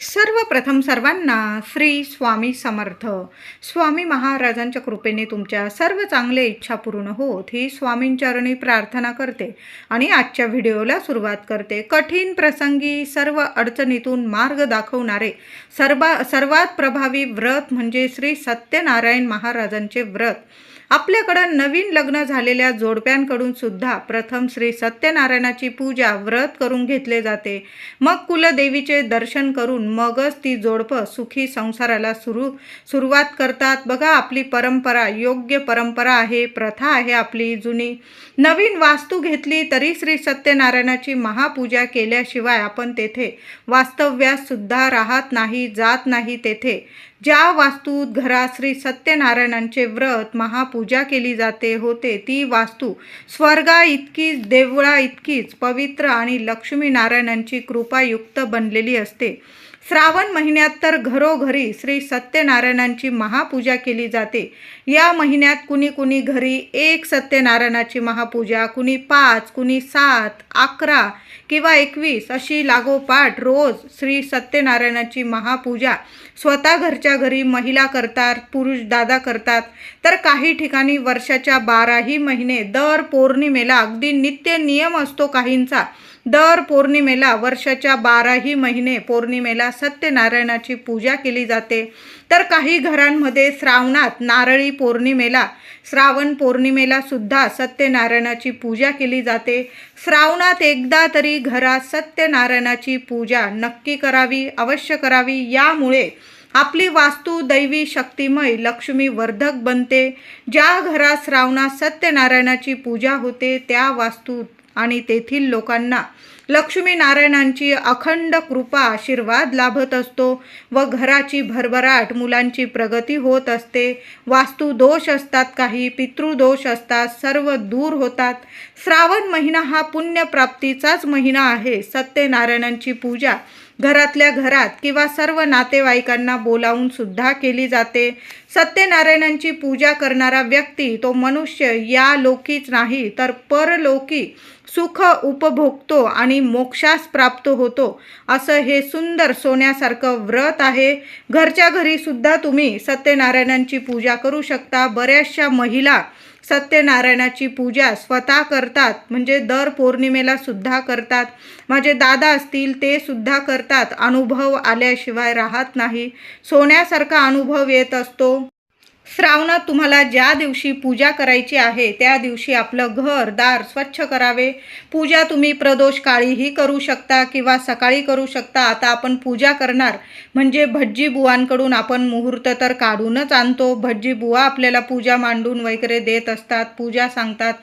सर्वप्रथम सर्वांना श्री स्वामी समर्थ. स्वामी महाराजांच्या कृपेने तुमच्या सर्व चांगले इच्छा पूर्ण होत ही स्वामींचरणी प्रार्थना करते आणि आजच्या व्हिडिओला सुरुवात करते. कठीण प्रसंगी सर्व अडचणीतून मार्ग दाखवणारे सर्वा सर्वात प्रभावी व्रत म्हणजे श्री सत्यनारायण महाराजांचे व्रत. आपल्याकडं नवीन लग्न झालेल्या जोडप्यांकडून सुद्धा प्रथम श्री सत्यनारायणाची पूजा व्रत करून घेतले जाते. मग कुलदेवीचे दर्शन करून मगच ती जोडपं सुखी संसाराला सुरू सुरुवात करतात. बघा आपली परंपरा योग्य परंपरा आहे प्रथा आहे आपली जुनी. नवीन वास्तू घेतली तरी श्री सत्यनारायणाची महापूजा केल्याशिवाय आपण तेथे वास्तव्यास सुद्धा राहत नाही जात नाही तेथे. ज्या वास्तूत घरात श्री सत्यनारायणांचे व्रत महापूजा केली जाते होते ती वास्तू स्वर्गा इतकीच देवळा इतकीच पवित्र आणि लक्ष्मीनारायणांची कृपायुक्त बनलेली असते. श्रावण महिन्यात तर घरोघरी श्री सत्यनारायणांची महापूजा केली जाते. या महिन्यात कुणी कुणी घरी एक सत्यनारायणाची महापूजा कुणी पाच कुणी सात अकरा किंवा एकवीस अशी लागोपाठ रोज श्री सत्यनारायणाची महापूजा. स्वतः घरच्या घरी महिला करतात पुरुष दादा करतात. तर काही ठिकाणी वर्षाच्या बाराही महिने दर पौर्णिमेला अगदी नित्य नियम असतो काहींचा. दर पौर्णिमेला वर्षाच्या बाराही महिने पौर्णिमेला सत्यनारायणाची पूजा केली जाते. तर काही घरांमध्ये श्रावणात नारळी पौर्णिमेला श्रावण पौर्णिमेला सुद्धा सत्यनारायणाची पूजा केली जाते. श्रावणात एकदा तरी घरात सत्यनारायणाची पूजा नक्की करावी अवश्य करावी. यामुळे आपली वास्तू दैवी शक्तिमय लक्ष्मी वर्धक बनते. ज्या घरात श्रावणात सत्यनारायणाची पूजा होते त्या वास्तूत आणि तेथील लोकांना लक्ष्मी नारायणांची अखंड कृपा आशीर्वाद लाभत असतो व घराची भरभराट मुलांची प्रगती होत असते. वास्तू दोष असतात काही पितृदोष असतात सर्व दूर होतात. श्रावण महिना हा पुण्यप्राप्तीचाच महिना आहे. सत्यनारायणांची पूजा घरातल्या घरात किंवा सर्व नातेवाईकांना बोलावून सुद्धा केली जाते. सत्यनारायणांची पूजा करणारा व्यक्ती तो मनुष्य या लोकीच नाही तर परलोकी सुख उपभोगतो आणि मोक्षास प्राप्त होतो. असं हे सुंदर सोन्यासारखं व्रत आहे. घरच्या घरीसुद्धा तुम्ही सत्यनारायणांची पूजा करू शकता. बऱ्याचशा महिला सत्यनारायणाची पूजा स्वतः करतात. म्हणजे दर पौर्णिमेला सुद्धा करतात. माझे दादा असतील ते सुद्धा करतात. अनुभव आल्याशिवाय राहत नाही. सोन्यासारखा अनुभव येत असतो. श्रावणात तुम्हाला ज्या दिवशी पूजा करायची आहे त्या दिवशी आपलं घर दार स्वच्छ करावे. पूजा तुम्ही प्रदोष काळीही करू शकता किंवा सकाळी करू शकता. आता आपण पूजा करणार म्हणजे भटजी बुवांकडून आपण मुहूर्त तर काढूनच आणतो. भटजी बुवा आपल्याला पूजा मांडून वगैरे देत असतात पूजा सांगतात.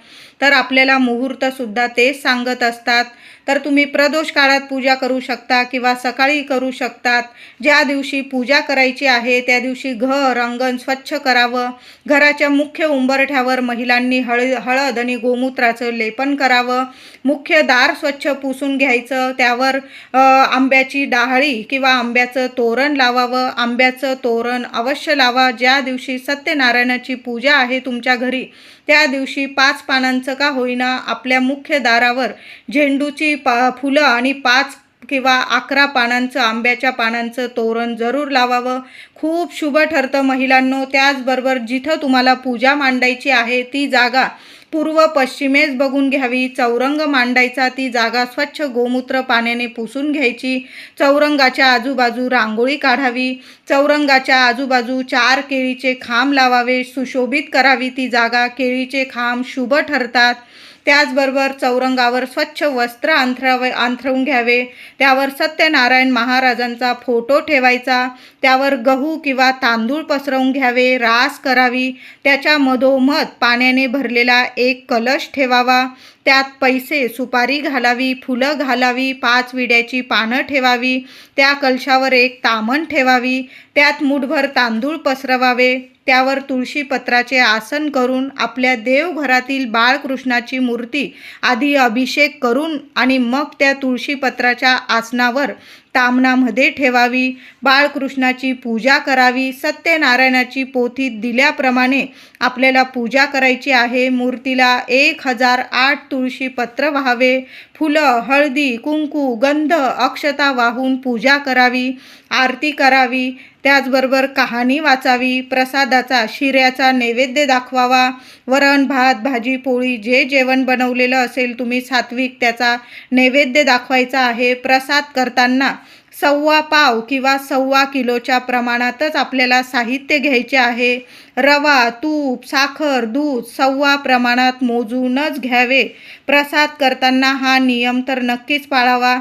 तर आपल्याला मुहूर्तसुद्धा तेच सांगत असतात. तर तुम्ही प्रदोष काळात पूजा करू शकता किंवा सकाळी करू शकतात. ज्या दिवशी पूजा करायची आहे त्या दिवशी घर अंगण स्वच्छ करावं. घराच्या मुख्य उंबरठ्यावर महिलांनी हळ हळद आणि गोमूत्राचं लेपन करावं. मुख्य दार स्वच्छ पुसून घ्यायचं. त्यावर आंब्याची डाहळी किंवा आंब्याचं तोरण लावावं. आंब्याचं तोरण अवश्य लावा. ज्या दिवशी सत्यनारायणाची पूजा आहे तुमच्या घरी त्या दिवशी पाच पानांचं का होईना आपल्या मुख्य दारावर झेंडूची पा फुलं आणि पाच किंवा अकरा पानांचं आंब्याच्या पानांचं तोरण जरूर लावावं. खूप शुभ ठरतं महिलांनो. त्याचबरोबर जिथं तुम्हाला पूजा मांडायची आहे ती जागा पूर्व पश्चिमेस बघून घ्यावी. चौरंग मांडायचा ती जागा स्वच्छ गोमूत्र पाण्याने पुसून घ्यायची. चौरंगाच्या आजूबाजू रांगोळी काढावी. चौरंगाच्या आजूबाजू चार केळीचे खांब लावावे. सुशोभित करावी ती जागा. केळीचे खांब शुभ ठरतात. त्याचबरोबर चौरंगावर स्वच्छ वस्त्र अंथरावे अंथरून घ्यावे. त्यावर सत्यनारायण महाराजांचा फोटो ठेवायचा. त्यावर गहू किंवा तांदूळ पसरवून घ्यावे. रास करावी. त्याच्या मधोमध पाण्याने भरलेला एक कलश ठेवावा. त्यात पैसे सुपारी घालावी फुलं घालावी पाच विड्याची पानं ठेवावी त्या कलशावर एक तामण ठेवावी त्यात मुठभर तांदूळ पसरवावे त्यावर तुळशीपत्राचे आसन करून आपल्या देवघरातील बाळकृष्णाची मूर्ती आधी अभिषेक करून आणि मग त्या तुळशीपत्राच्या आसनावर तामणामध्ये ठेवावी बाळकृष्णाची पूजा करावी सत्यनारायणाची पोथी दिल्याप्रमाणे आपल्याला पूजा करायची आहे. मूर्तीला एक हजार आठ तुळशी पत्र व्हावे. फुलं हळदी कुंकू गंध अक्षता वाहून पूजा करावी आरती करावी. त्याचबरोबर कहाणी वाचावी प्रसादाचा शिऱ्याचा नैवेद्य दाखवावा वरण भात भाजी पोळी जे जेवण बनवलेलं असेल तुम्ही सात्विक त्याचा नैवेद्य दाखवायचा आहे. प्रसाद करताना सव्वा पाव किंवा सव्वा किलोच्या प्रमाणातच आपल्याला साहित्य घ्यायचे आहे. रवा तूप साखर दूध सव्वा प्रमाणात मोजूनच घ्यावे. प्रसाद करताना हा नियम तर नक्कीच पाळावा.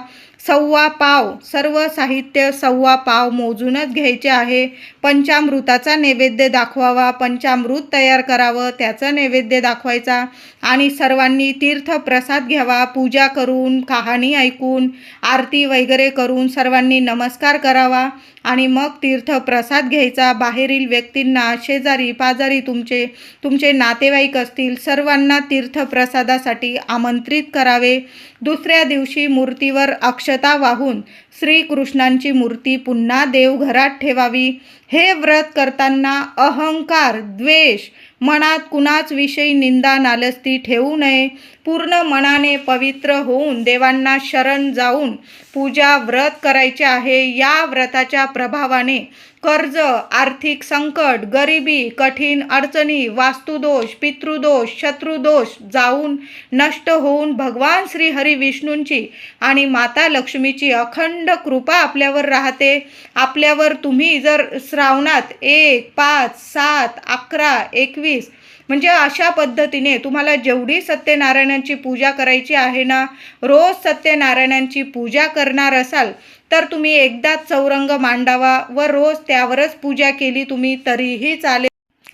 सव्वा पाव सर्व साहित्य सव्वा पाव मोजूनच घ्यायचे आहे. पंचामृताचा नैवेद्य दाखवावा पंचामृत तयार करावं त्याचं नैवेद्य दाखवायचा आणि सर्वांनी तीर्थप्रसाद घ्यावा पूजा करून कहाणी ऐकून आरती वगैरे करून सर्वांनी नमस्कार करावा आणि मग तीर्थप्रसाद घ्यायचा. बाहेरील व्यक्तींना शेजारी पाजारी तुमचे तुमचे नातेवाईक असतील सर्वांना तीर्थप्रसादासाठी आमंत्रित करावे. दुसऱ्या दिवशी मूर्तीवर अक्षता वाहून श्रीकृष्णांची मूर्ती पुन्हा देवघरात ठेवावी. हे व्रत करताना अहंकार द्वेष मनात कुणाच विषयी निंदा नालस्ती ठेवू नये. पूर्ण मनाने पवित्र होऊन देवांना शरण जाऊन पूजा व्रत करायचे आहे. या व्रताच्या प्रभावाने कर्ज आर्थिक संकट गरिबी कठीण अडचणी वास्तुदोष पितृदोष शत्रुदोष जाऊन नष्ट होऊन भगवान श्री हरी विष्णूंची आणि माता लक्ष्मीची अखंड कृपा आपल्यावर राहते. आपल्यावर तुम्ही जर श्रावणात एक पाच सात अकरा एकवीस म्हणजे अशा पद्धतीने तुम्हाला जेवढी सत्यनारायणांची पूजा करायची आहे ना रोज सत्यनारायणांची पूजा करणार असाल तर तुम्ही एकदाच चौरंग मांडावा व रोज त्यावरच पूजा केली तुम्ही तरीही चालेल.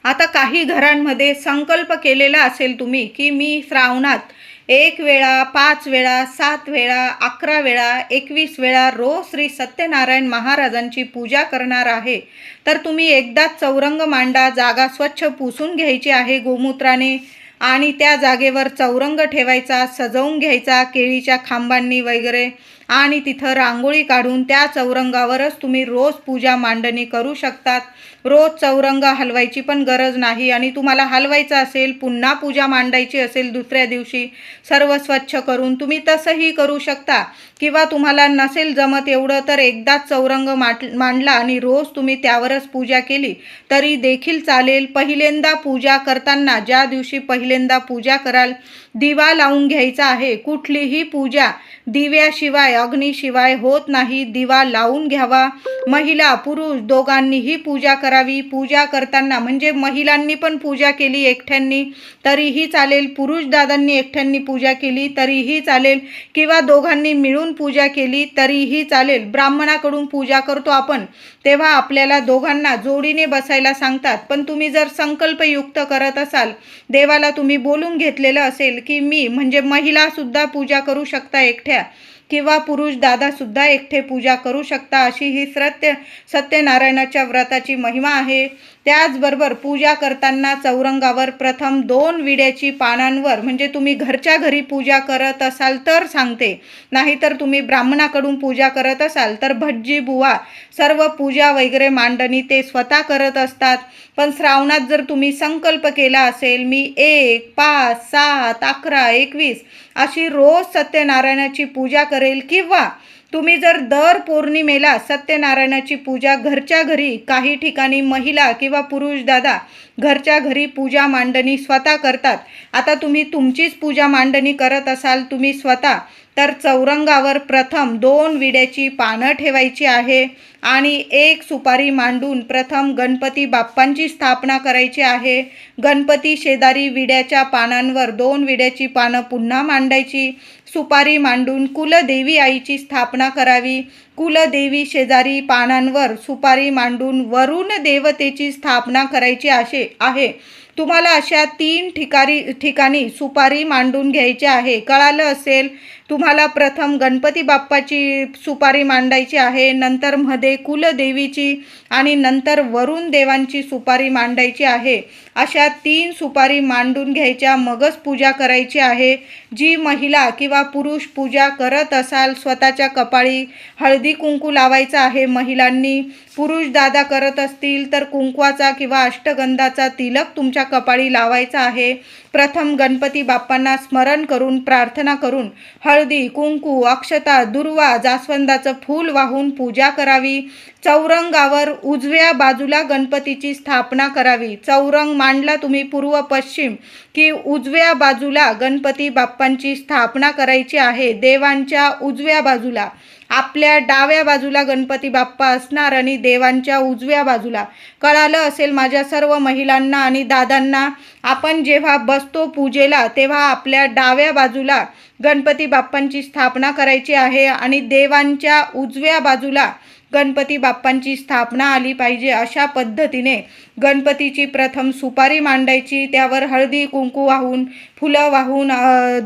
आता काही घरांमध्ये संकल्प केलेला असेल तुम्ही की मी श्रावणात एक वेळा पाच वेळा सात वेळा अकरा वेळा एकवीस वेळा रोज श्री सत्यनारायण महाराजांची पूजा करणार आहे. तर तुम्ही एकदाच चौरंग मांडा जागा स्वच्छ पुसून घ्यायची आहे गोमूत्राने आणि त्या जागेवर चौरंग ठेवायचा सजवून घ्यायचा केळीच्या खांबांनी वगैरे आणि तिथं रांगोळी काढून त्या चौरंगावरच तुम्ही रोज पूजा मांडणी करू शकतात. रोज चौरंग हलवायची पण गरज नाही आणि तुम्हाला हलवायचं असेल पुन्हा पूजा मांडायची असेल दुसऱ्या दिवशी सर्व स्वच्छ करून तुम्ही तसंही करू शकता. किंवा तुम्हाला नसेल जमत एवढं तर एकदाच चौरंग माट मांडला आणि रोज तुम्ही त्यावरच पूजा केली तरी देखील चालेल. पहिल्यांदा पूजा करताना ज्या दिवशी पहिल्यांदा पूजा कराल दिवा लावून घ्यायचा आहे. कुठलीही पूजा दिव्याशिवाय अग्नीशिवाय होत नाही. दिवा लावून घ्यावा. महिला पुरुष दोघांनीही पूजा करावी. पूजा करताना म्हणजे महिलांनी पण पूजा केली एकट्यांनी तरीही चालेल. पुरुष दादांनी एकट्यांनी पूजा केली तरीही चालेल. किंवा दोघांनी मिळून पूजा केली तरीही चालेल. ब्राह्मणाकडून पूजा करतो आपण. तेव्हा आपल्याला दोघांना जोडीने बसायला सांगतात. पण तुम्ही जर संकल्पयुक्त करत असाल देवाला तुम्ही बोलून घेतलेलं असेल की मी म्हणजे महिलासुद्धा पूजा करू शकता एकट्या किंवा पुरुष दादासुद्धा एकठे एकटे पूजा करू शकता अशी ही सत्य सत्यनारायणाच्या व्रताची महिमा आहे. त्याचबरोबर पूजा करताना चौरंगावर प्रथम दोन विड्याची पानांवर म्हणजे तुम्ही घरच्या घरी पूजा करत असाल तर सांगते. नाहीतर तुम्ही ब्राह्मणाकडून पूजा करत असाल तर भटजी बुवा सर्व पूजा वगैरे मांडणी ते स्वतः करत असतात. पण श्रावणात जर तुम्ही संकल्प केला असेल मी एक पाच सात अकरा एकवीस अशी रोज सत्यनारायणाची पूजा करेल किंवा तुम्ही जर दर पौर्णिमेला सत्यनारायणाची पूजा घरच्या घरी काही ठिकाणी महिला किंवा पुरुष दादा घरच्या घरी पूजा मांडणी स्वतः करतात आता तुम्ही तुमचीच पूजा मांडणी करत असाल तुम्ही स्वतः तर चौरंगावर प्रथम दोन विड्याची पानं ठेवायची आहे आणि एक सुपारी मांडून प्रथम गणपती बाप्पांची स्थापना करायची आहे. गणपती शेजारी विड्याच्या पानांवर दोन विड्याची पानं पुन्हा मांडायची. सुपारी मांडून कुलदेवी आईची स्थापना करावी. कुलदेवी शेजारी पानांवर सुपारी मांडून वरुण देवतेची स्थापना करायची असे आहे. तुम्हाला अशा तीन ठिकाणी ठिकाणी सुपारी मांडून घ्यायची आहे. कळालं असेल तुम्हाला प्रथम गणपती बाप्पाची सुपारी मांडायची आहे नंतर मध्ये कुलदेवीची आणि नंतर वरुण देवांची सुपारी मांडायची आहे. अशा तीन सुपारी मांडून घ्यायच्या मगच पूजा करायची आहे. जी महिला किंवा पुरुष पूजा करत असाल स्वतःच्या कपाळी हळदी कुंकू लावायचा आहे महिलांनी पुरुष दादा करत असतील तर कुंकवाचा किंवा अष्टगंधाचा तिलक तुमच्या कपाळी लावायचा आहे. प्रथम गणपती बाप्पांना स्मरण करून प्रार्थना करून हळदी कुंकू अक्षता दुर्वा जास्वंदाचं फूल वाहून पूजा करावी. चौरंगावर उजव्या बाजूला गणपतीची स्थापना करावी. चौरंग मांडला तुम्ही पूर्व पश्चिम की उजव्या बाजूला गणपती बाप्पांची स्थापना करायची आहे. देवांच्या उजव्या बाजूला आपल्या डाव्या बाजूला गणपती बाप्पा असणार आणि देवांच्या उजव्या बाजूला. कळालं असेल माझ्या सर्व महिलांना आणि दादांना आपण जेव्हा बसतो पूजेला तेव्हा आपल्या डाव्या बाजूला गणपती बाप्पांची स्थापना करायची आहे आणि देवांच्या उजव्या बाजूला गणपती बाप्पांची स्थापना आली पाहिजे अशा पद्धतीने गणपतीची प्रथम सुपारी मांडायची त्यावर हळदी कुंकू वाहून फुलं वाहून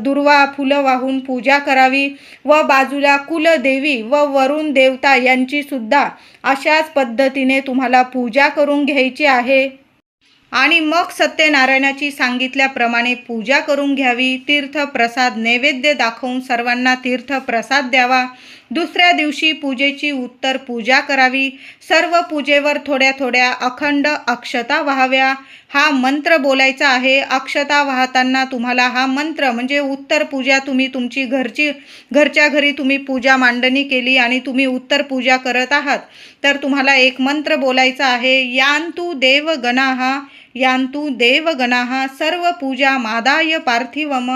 दुर्वा फुलं वाहून पूजा करावी व बाजूला कुलदेवी व वरुण देवता यांचीसुद्धा अशाच पद्धतीने तुम्हाला पूजा करून घ्यायची आहे. आणि मग सत्यनारायणाची सांगितल्याप्रमाणे पूजा करून घ्यावी. तीर्थप्रसाद नैवेद्य दाखवून सर्वांना तीर्थप्रसाद द्यावा. दुसऱ्या दिवशी पूजेची उत्तर पूजा करावी. सर्व पूजेवर थोड्या थोड्या अखंड अक्षता व्हाव्या. हा मंत्र बोलायचा आहे. अक्षता वाहताना तुम्हाला हा मंत्र म्हणजे उत्तर पूजा तुम्ही तुमची घरची घरच्या घरी तुम्ही पूजा मांडणी केली आणि तुम्ही उत्तर पूजा करत आहात. तर तुम्हाला एक मंत्र बोलायचा आहे. यान्तु देवगणाः यान्तु देवगणाः सर्व पूजा मादाय पार्थिवम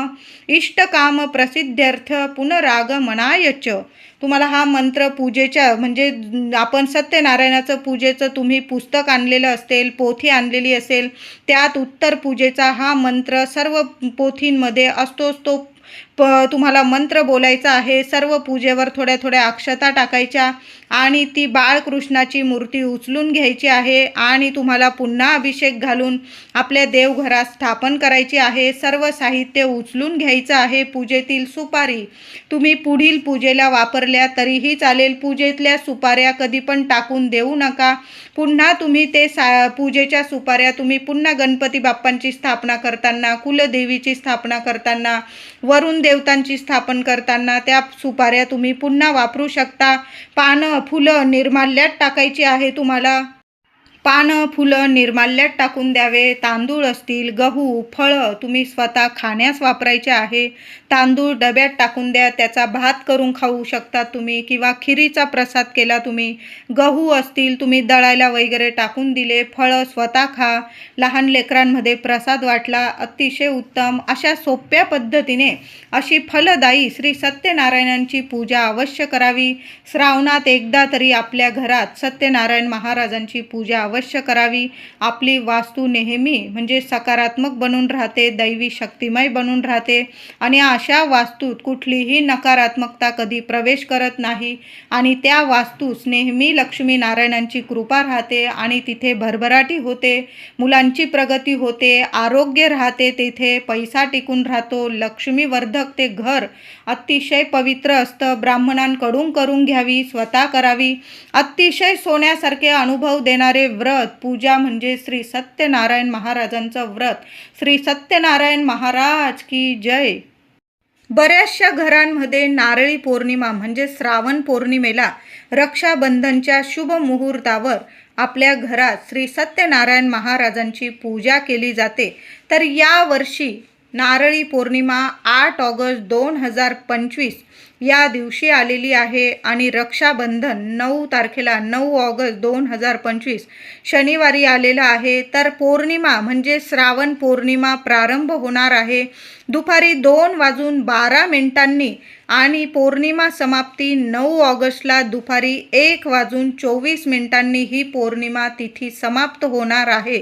इष्टकाम प्रसिद्ध्यर्थ पुनरागमनाय च. तुम्हाला हा मंत्र पूजेच्या म्हणजे आपण सत्यनारायणाचं पूजेचं तुम्ही पुस्तक आणलेलं असेल पोथी आणलेली असेल त्यात उत्तर पूजेचा हा मंत्र सर्व पोथींमध्ये असतोच तो प तुम्हाला मंत्र बोलायचा आहे सर्व पूजेवर थोड्या थोड्या अक्षता टाकायच्या आणि ती बाळकृष्णाची मूर्ती उचलून घ्यायची आहे आणि तुम्हाला पुन्हा अभिषेक घालून आपल्या देवघरात स्थापन करायची आहे. सर्व साहित्य उचलून घ्यायचं आहे. पूजेतील सुपारी तुम्ही पुढील पूजेला वापरल्या तरीही चालेल. पूजेतल्या सुपाऱ्या कधी पण टाकून देऊ नका. पुन्हा तुम्ही ते सा पूजेच्या सुपाऱ्या तुम्ही पुन्हा गणपती बाप्पांची स्थापना करताना कुलदेवीची स्थापना करताना वरुण देवतांची स्थापन करताना त्या सुपाऱ्या तुम्ही पुन्हा वापरू शकता. पानं फुलं निर्माल्यात टाकायची आहे तुम्हाला. पानं फुलं निर्माल्यात टाकून द्यावे. तांदूळ असतील गहू फळं तुम्ही स्वतः खाण्यास वापरायचे आहे. तांदूळ डब्यात टाकून द्या त्याचा भात करून खाऊ शकता तुम्ही किंवा खिरीचा प्रसाद केला तुम्ही. गहू असतील तुम्ही दळायला वगैरे टाकून दिले फळं स्वतः खा. लहान लेकरांमध्ये प्रसाद वाटला अतिशय उत्तम अशा सोप्या पद्धतीने अशी फलदायी श्री सत्यनारायणांची पूजा अवश्य करावी. श्रावणात एकदा तरी आपल्या घरात सत्यनारायण महाराजांची पूजा अवश्य करावी. आपली वास्तू नेहमी म्हणजे सकारात्मक बनून राहते दैवी शक्तिमय बनून राहते आणि अशा वास्तूत कुठलीही नकारात्मकता कधी प्रवेश करत नाही आणि त्या वास्तूस नेहमी लक्ष्मीनारायणांची कृपा राहते आणि तिथे भरभराटी होते मुलांची प्रगती होते आरोग्य राहते तेथे पैसा टिकून राहतो लक्ष्मीवर्धक ते घर अतिशय पवित्र असतं ब्राह्मणांकडून करून घ्यावी स्वतः करावी. अतिशय सोन्यासारखे अनुभव देणारे व्रत. पूजा म्हणजे श्री सत्यनारायण महाराजांचं व्रत. श्री सत्यनारायण महाराज की जय. बऱ्याचशा घरांमध्ये नारळी पौर्णिमा म्हणजे श्रावण पौर्णिमेला रक्षाबंधनच्या शुभ मुहूर्तावर आपल्या घरात श्री सत्यनारायण महाराजांची पूजा केली जाते. तर यावर्षी नारळी पौर्णिमा आठ ऑगस्ट दोन हजार पंचवीस या दिवशी आलेली आहे आणि रक्षाबंधन नऊ तारखेला नऊ ऑगस्ट दोन हजार पंचवीस शनिवारी आलेला आहे. तर पौर्णिमा म्हणजे श्रावण पौर्णिमा प्रारंभ होणार आहे. दुपारी दोन वाजून बारा मिनिटांनी आणि पौर्णिमा समाप्ती नऊ ऑगस्टला दुपारी एक वाजून चोवीस मिनिटांनी ही पौर्णिमा तिथी समाप्त होणार आहे.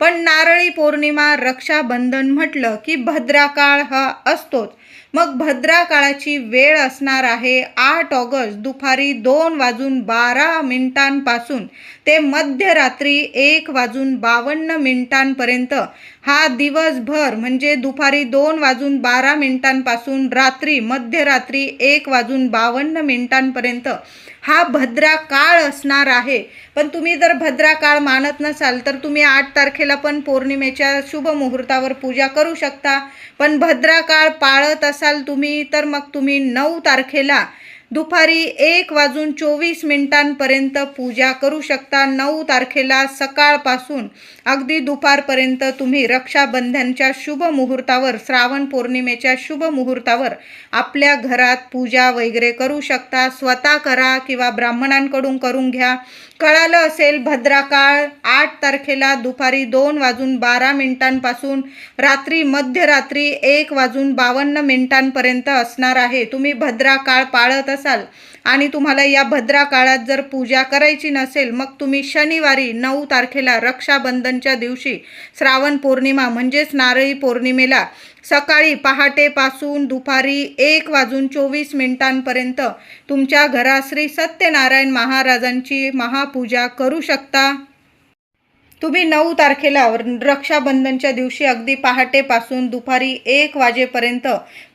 पण नारळी पौर्णिमा रक्षाबंधन म्हटलं की भद्राकाळ हा असतोच. मग भद्रा काळाची वेळ असणार आहे आठ ऑगस्ट दुपारी दोन वाजून बारा मिनिटांपासून. ते मध्यरात्री एक वाजून बावन्न मिनिटांपर्यंत. हा दिवसभर म्हणजे दुपारी दोन वाजून बारा मिनिटांपासून रात्री मध्यरात्री एक वाजून बावन्न मिनिटांपर्यंत. हा भद्रा काळ असणार आहे. पण तुम्ही जर भद्रा काळ मानत नसाल तर तुम्ही आठ तारखेला पण पौर्णिमेच्या शुभ मुहूर्तावर पूजा करू शकता. पण भद्रा काळ पाळत असाल तुम्ही तर मग तुम्ही नऊ तारखेला दुपारी एक वाजून चोवीस मिनिटांपर्यंत पूजा करू शकता. नऊ तारखेला सकाळपासून अगदी दुपारपर्यंत तुम्ही रक्षाबंधनच्या शुभ मुहूर्तावर श्रावण पौर्णिमेच्या शुभ मुहूर्तावर आपल्या घरात पूजा वगैरे करू शकता. स्वतः करा किंवा ब्राह्मणांकडून करून घ्या. कळालं असेल भद्राकाळ आठ तारखेला दुपारी दोन वाजून बारा मिनिटांपासून रात्री मध्यरात्री एक वाजून बावन्न मिनिटांपर्यंत असणार आहे. तुम्ही भद्राकाळ पाळत असाल. आणि तुम्हाला या भद्रा काळात जर पूजा करायची नसेल मग तुम्ही शनिवारी नऊ तारखेला रक्षाबंधनच्या दिवशी श्रावण पौर्णिमा म्हणजेच नारळी पौर्णिमेला सकाळी पहाटेपासून दुपारी एक वाजून चोवीस मिनिटांपर्यंत तुमच्या घराश्री सत्यनारायण महाराजांची महापूजा करू शकता. तुम्ही नऊ तारखेला रक्षाबंधनच्या दिवशी अगदी पहाटेपासून दुपारी एक वाजेपर्यंत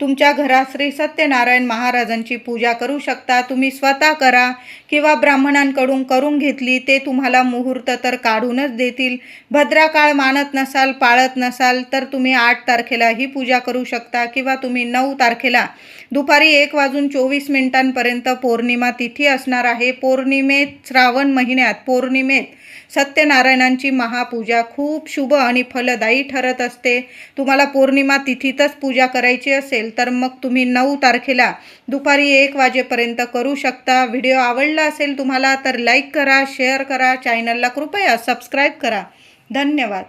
तुमच्या घरात श्री सत्यनारायण महाराजांची पूजा करू शकता. तुम्ही स्वतः करा किंवा ब्राह्मणांकडून करून घेतली ते तुम्हाला मुहूर्त तर काढूनच देतील. भद्राकाळ मानत नसाल पाळत नसाल तर तुम्ही आठ तारखेला ही पूजा करू शकता किंवा तुम्ही नऊ तारखेला दुपारी एक वाजून चोवीस मिनिटांपर्यंत पौर्णिमा तिथी असणार आहे. पौर्णिमेत श्रावण महिन्यात पौर्णिमेत सत्यनारायणांची महापूजा खूप शुभ आणि फलदायी ठरत असते. तुम्हाला पौर्णिमा तिथीतच पूजा करायची असेल तर मग तुम्ही नऊ तारखेला दुपारी एक वाजेपर्यंत करू शकता. व्हिडिओ आवडला असेल तुम्हाला तर लाईक करा शेअर करा चॅनलला कृपया सबस्क्राईब करा. धन्यवाद.